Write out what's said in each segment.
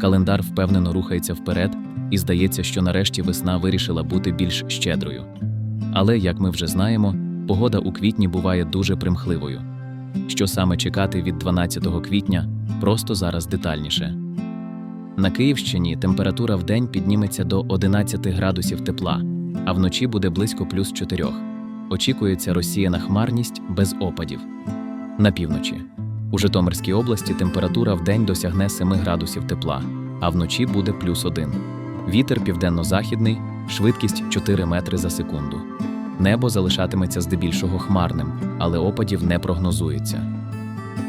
Календар впевнено рухається вперед, і здається, що нарешті весна вирішила бути більш щедрою. Але, як ми вже знаємо, погода у квітні буває дуже примхливою. Що саме чекати від 12 квітня, просто зараз детальніше. На Київщині температура в день підніметься до 11 градусів тепла, а вночі буде близько плюс 4. Очікується розсіяна хмарність без опадів. На півночі. У Житомирській області температура в день досягне 7 градусів тепла, а вночі буде плюс 1. Вітер південно-західний, швидкість 4 метри за секунду. Небо залишатиметься здебільшого хмарним, але опадів не прогнозується.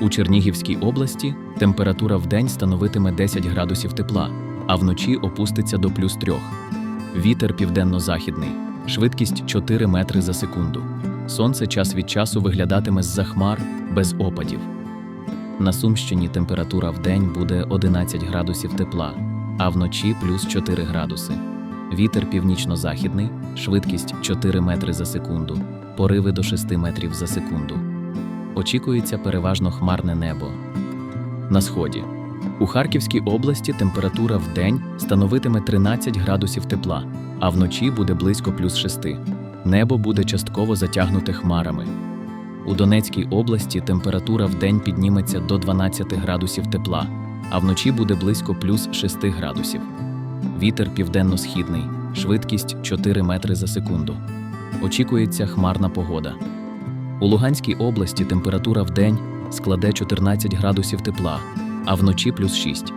У Чернігівській області температура в день становитиме 10 градусів тепла, а вночі опуститься до плюс 3. Вітер південно-західний, швидкість 4 метри за секунду. Сонце час від часу виглядатиме з-за хмар без опадів. На Сумщині температура в день буде 11 градусів тепла, а вночі плюс 4 градуси. Вітер північно-західний, швидкість 4 метри за секунду, пориви до 6 метрів за секунду. Очікується переважно хмарне небо. На сході. У Харківській області температура в день становитиме 13 градусів тепла, а вночі буде близько плюс 6. Небо буде частково затягнуте хмарами. У Донецькій області температура в день підніметься до 12 градусів тепла, а вночі буде близько плюс 6 градусів. Вітер південно-східний, швидкість 4 метри за секунду. Очікується хмарна погода. У Луганській області температура в день складе 14 градусів тепла, а вночі плюс 6.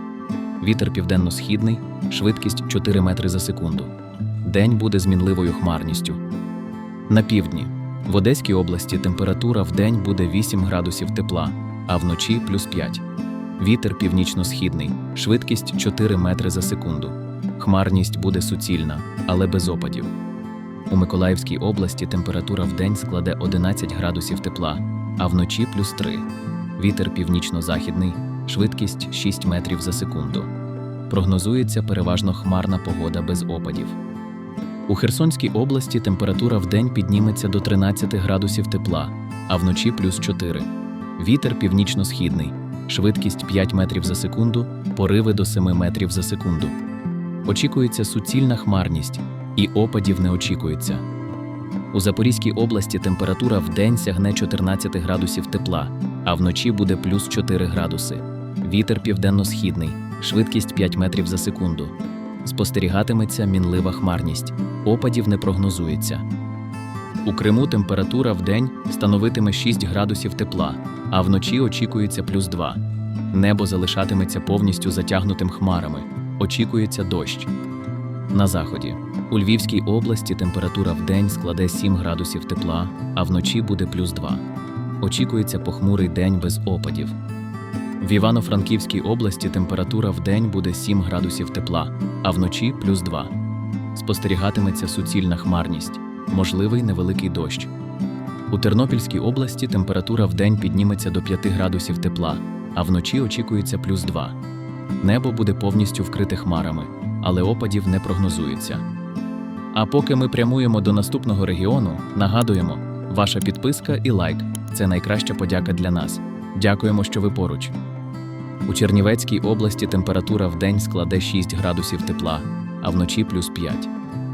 Вітер південно-східний, швидкість 4 метри за секунду. День буде з мінливою хмарністю. На півдні. В Одеській області температура в день буде 8 градусів тепла, а вночі плюс 5. Вітер північно-східний, швидкість 4 метри за секунду. Хмарність буде суцільна, але без опадів. У Миколаївській області температура в день складе 11 градусів тепла, а вночі плюс 3. Вітер північно-західний, швидкість 6 метрів за секунду. Прогнозується переважно хмарна погода без опадів. У Херсонській області температура в день підніметься до 13 градусів тепла, а вночі плюс 4. Вітер північно-східний, швидкість 5 метрів за секунду, пориви до 7 метрів за секунду. Очікується суцільна хмарність, і опадів не очікується. У Запорізькій області температура в день сягне 14 градусів тепла, а вночі буде плюс 4 градуси. Вітер південно-східний, швидкість 5 метрів за секунду. Спостерігатиметься мінлива хмарність, опадів не прогнозується. У Криму температура в день становитиме 6 градусів тепла, а вночі очікується плюс 2. Небо залишатиметься повністю затягнутим хмарами. Очікується дощ. На заході. У Львівській області температура в день складе 7 градусів тепла, а вночі буде плюс 2. Очікується похмурий день без опадів. В Івано-Франківській області температура в день буде 7 градусів тепла, а вночі плюс 2. Спостерігатиметься суцільна хмарність, можливий невеликий дощ. У Тернопільській області температура в день підніметься до 5 градусів тепла, а вночі очікується плюс 2. Небо буде повністю вкрите хмарами, але опадів не прогнозується. А поки ми прямуємо до наступного регіону, нагадуємо, ваша підписка і лайк це найкраща подяка для нас. Дякуємо, що ви поруч. У Чернівецькій області температура в день складе 6 градусів тепла, а вночі плюс 5.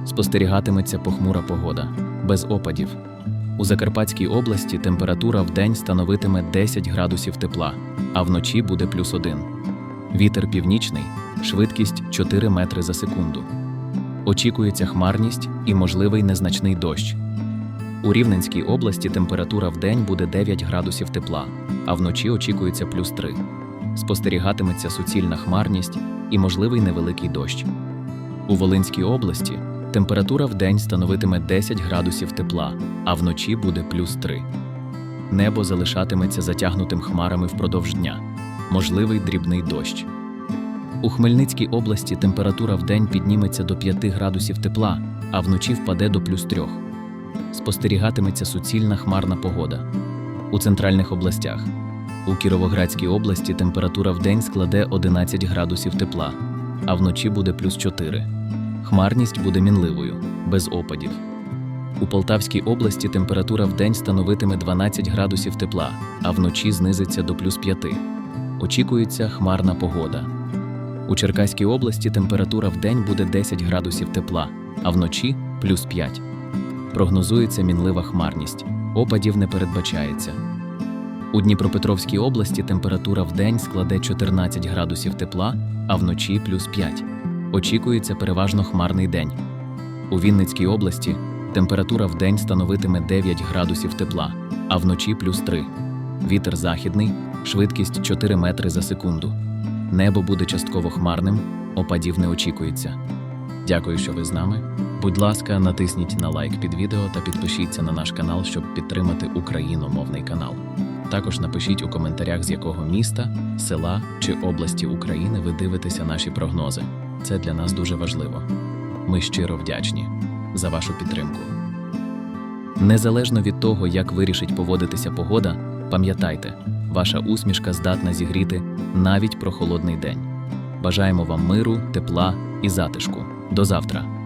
Спостерігатиметься похмура погода, без опадів. У Закарпатській області температура в день становитиме 10 градусів тепла, а вночі буде плюс 1. Вітер північний, швидкість 4 метри за секунду. Очікується хмарність і можливий незначний дощ. У Рівненській області температура в день буде 9 градусів тепла, а вночі очікується плюс 3. Спостерігатиметься суцільна хмарність і можливий невеликий дощ. У Волинській області температура в день становитиме 10 градусів тепла, а вночі буде плюс 3. Небо залишатиметься затягнутим хмарами впродовж дня. Можливий дрібний дощ. У Хмельницькій області температура в день підніметься до 5 градусів тепла, а вночі впаде до плюс 3. Спостерігатиметься суцільна хмарна погода. У центральних областях. У Кіровоградській області температура в день складе 11 градусів тепла, а вночі буде плюс 4. Хмарність буде мінливою, без опадів. У Полтавській області температура в день становитиме 12 градусів тепла, а вночі знизиться до плюс 5. Очікується хмарна погода. У Черкаській області температура в день буде 10 градусів тепла, а вночі плюс 5. Прогнозується мінлива хмарність. Опадів не передбачається. У Дніпропетровській області температура в день складе 14 градусів тепла, а вночі плюс 5. Очікується переважно хмарний день. У Вінницькій області температура в день становитиме 9 градусів тепла, а вночі плюс 3. Вітер західний, швидкість 4 метри за секунду. Небо буде частково хмарним, опадів не очікується. Дякую, що ви з нами. Будь ласка, натисніть на лайк під відео та підпишіться на наш канал, щоб підтримати україномовний канал. Також напишіть у коментарях, з якого міста, села чи області України ви дивитеся наші прогнози. Це для нас дуже важливо. Ми щиро вдячні за вашу підтримку. Незалежно від того, як вирішить поводитися погода, пам'ятайте, ваша усмішка здатна зігріти навіть прохолодний день. Бажаємо вам миру, тепла і затишку. До завтра!